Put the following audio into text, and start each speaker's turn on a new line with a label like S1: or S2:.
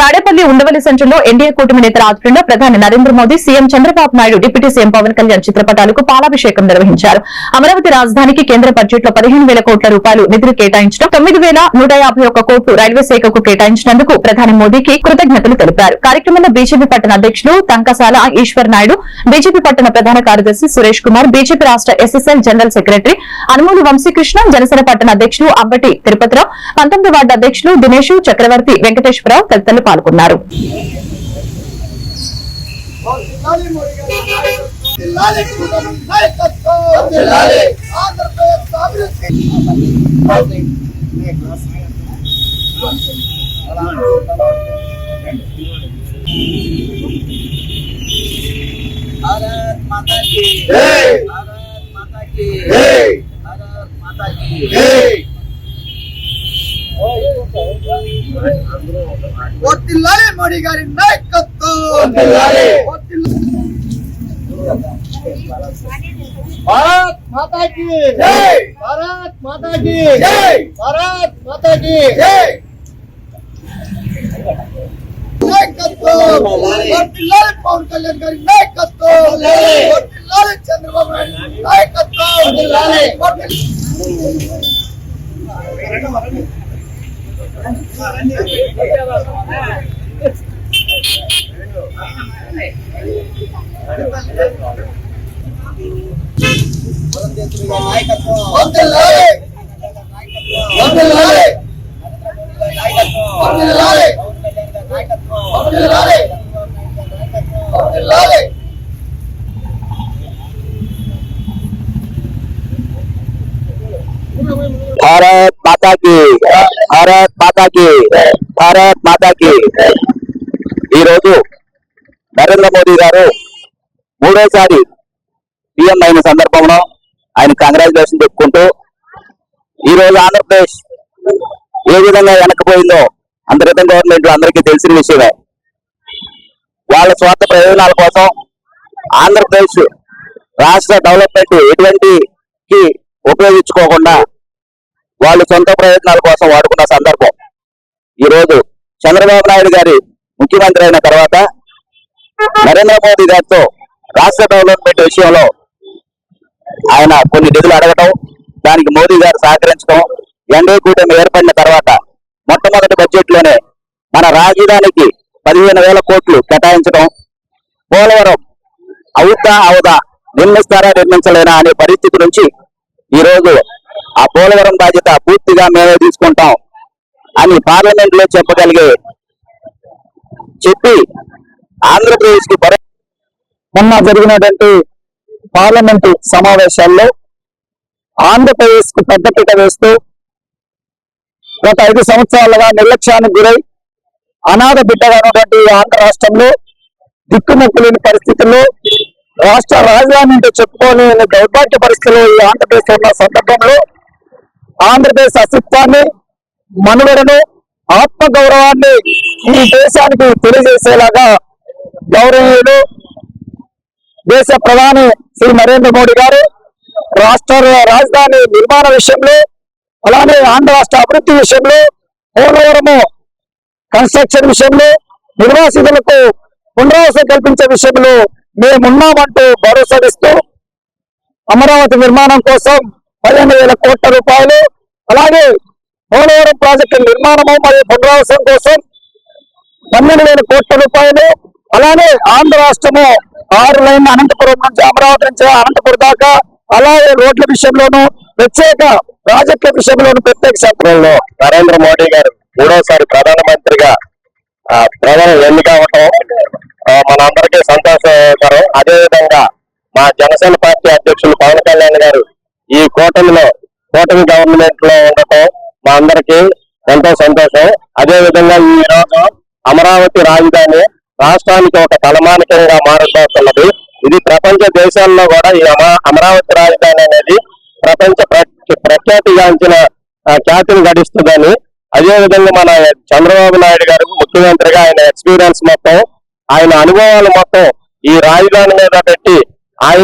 S1: తాడేపల్లి ఉండవల్లి సెంటర్లో ఎన్డీఏ కూటమి నేతల ఆధ్వర్యంలో ప్రధాని Narendra Modi CM Chandrababu Naidu deputy CM Pawan Kalyan చిత్రపటాలకు పాలాభిషేకం నిర్వహించారు. అమరావతి రాజధానికి కేంద్ర బడ్జెట్లో పదిహేను వేల కోట్ల రూపాయలు నిధులు కేటాయించడం తొమ్మిది వేల యాభై కోట్లు రైల్వే శాఖకు కేటాయించినందుకు ప్రధాని మోదీకి కృతజ్ఞతలు తెలిపారు. కార్యక్రమంలో బీజేపీ పట్టణ అధ్యకులు తంకసాల ఈశ్వర్ నాయుడు బీజేపీ పట్టణ ప్రధాన కార్యదర్శి సురేష్ కుమార్ బీజేపీ రాష్ట SSL general secretary Anumulu Vamsikrishna Janasena పట్టణ అధ్యకులు అంబటి తిరుపతిరావు పంతొమ్మిది వార్డు అధ్యకులు దినేష్ చక్రవర్తి వెంకటేశ్వరరావు తదితరులు పాల్గొన్నారు.
S2: భారత్ మాతా కీ
S3: జై
S2: భారత్ మాతా కీ
S3: జై వర్ధిల్లాలి మోడీ గారి నాయకత్వం
S4: వర్ధిల్లాలి.
S3: వర్ధిల్లాలి. భారత్ మాతా కీ
S4: జై.
S3: భారత్ మాతా కీ
S4: జై.
S3: భారత్ మాతా కీ
S4: జై.
S3: నాయకత్వం వర్ధిల్లాలి పవన్ కళ్యాణ్ గారి నాయకత్వం
S4: వర్ధిల్లాలి.
S3: వర్ధిల్లాలి చంద్రబాబు నాయుడు నాయకత్వం
S4: వర్ధిల్లాలి.
S3: వర్ధిల్లాలి. వర్ధిల్లాలి. వర్ధిల్లాలి. వర్ధిల్లాలి. మాతాకి
S5: భారత్ మాతాకి. ఈరోజు నరేంద్ర మోదీ గారు మూడోసారి సీఎం అయిన సందర్భంలో ఆయన కంగ్రాచులేషన్ చెప్పుకుంటూ ఈ రోజు ఆంధ్రప్రదేశ్ ఏ విధంగా వెనకపోయిందో అంతర్గతం గవర్నమెంట్ అందరికీ తెలిసిన విషయమే. వాళ్ళ స్వార్థ ప్రయోజనాల కోసం ఆంధ్రప్రదేశ్ రాష్ట్ర డెవలప్మెంట్ ఎటువంటికి ఉపయోగించుకోకుండా వాళ్ళు సొంత ప్రయత్నాల కోసం వాడుకున్న సందర్భం. ఈ రోజు చంద్రబాబు నాయుడు గారి ముఖ్యమంత్రి అయిన తర్వాత నరేంద్ర మోదీ గారితో రాష్ట్ర డెవలప్మెంట్ విషయంలో ఆయన కొన్ని నిధులు అడగటం దానికి మోదీ గారు సహకరించడం ఎన్డీఏ కూటమి ఏర్పడిన తర్వాత మొట్టమొదటి బడ్జెట్లోనే మన రాజధానికి పదిహేను వేల కోట్లు కేటాయించడం పోలవరం అవుతా అవుదా నిర్మిస్తారా నిర్మించలేనా అనే పరిస్థితి నుంచి ఈ రోజు ఆ పోలవరం బాధ్యత పూర్తిగా మేమే తీసుకుంటాం అని పార్లమెంట్లో చెప్పగలిగే చెప్పి ఆంధ్రప్రదేశ్కి మొన్న జరిగినటువంటి పార్లమెంటు సమావేశాల్లో ఆంధ్రప్రదేశ్కు పెద్దపీట వేస్తూ గత ఐదు సంవత్సరాలుగా నిర్లక్ష్యానికి గురై అనాథ బిడ్డగా ఉన్నటువంటి ఆంధ్ర రాష్ట్రంలో దిక్కుమొక్కులేని పరిస్థితుల్లో రాష్ట్ర రాజధాని అంటే చెప్పుకోలేని దౌర్భాగ్య పరిస్థితుల్లో ఈ ఆంధ్రప్రదేశ్ ఉన్న సందర్భంలో ఆంధ్రప్రదేశ్ అస్తిత్వాన్ని మనుగడను ఆత్మ గౌరవాన్ని ఈ దేశానికి తెలియజేసేలాగా గౌరవీయులు దేశ ప్రధాని శ్రీ నరేంద్ర మోడీ గారు రాష్ట్ర రాజధాని నిర్మాణ విషయంలో అలానే ఆంధ్ర రాష్ట్ర అభివృద్ధి విషయంలో పోలవరము కన్స్ట్రక్షన్ విషయంలో నిర్వాసితులకు పునరావాసం కల్పించే విషయంలో మేమున్నామంటూ భరోసా ఇస్తూ అమరావతి నిర్మాణం కోసం పదిహేను వేల కోట్ల రూపాయలు. అలాగే పోలవరం ప్రాజెక్టు నిర్మాణము మరియు పునరావాసం కోసం పన్నెండు వేల కోట్ల రూపాయలు. అలానే ఆంధ్ర రాష్ట్రము ఆరు లైన్ అనంతపురం నుంచి అమరావతి నుంచి అనంతపురం దాకా అలాగే రోడ్ల విషయంలోనూ ప్రత్యేక ప్రాజెక్టుల విషయంలోనూ ప్రత్యేక క్షేత్రంలో నరేంద్ర మోడీ గారు మూడోసారి ప్రధానమంత్రిగా ఆ, ప్రధాని ఎన్నిక అవటం మనందరికీ సంతోషకరం. అదే విధంగా మా జనసేన పార్టీ అధ్యక్షులు పవన్ కళ్యాణ్ గారు ఈ కూటమిలో కూటమి గవర్నమెంట్లో ఉండటం మా అందరికీ ఎంతో సంతోషం. అదే విధంగా ఈ రోజు అమరావతి రాజధాని రాష్ట్రానికి ఒక తలమానికంగా మారబోతున్నది ఇది ప్రపంచ దేశాల్లో కూడా ఈ అమరావతి రాజధాని అనేది ప్రపంచ ప్ర- ప్రఖ్యాతిగాంచిన ఖ్యాతిని గడిస్తుందని అదే విధంగా మన చంద్రబాబు నాయుడు గారు ముఖ్యమంత్రిగా ఆయన ఎక్స్పీరియన్స్ మొత్తం ఆయన అనుభవాలు మొత్తం ఈ రాజధాని మీద పెట్టి ఆయన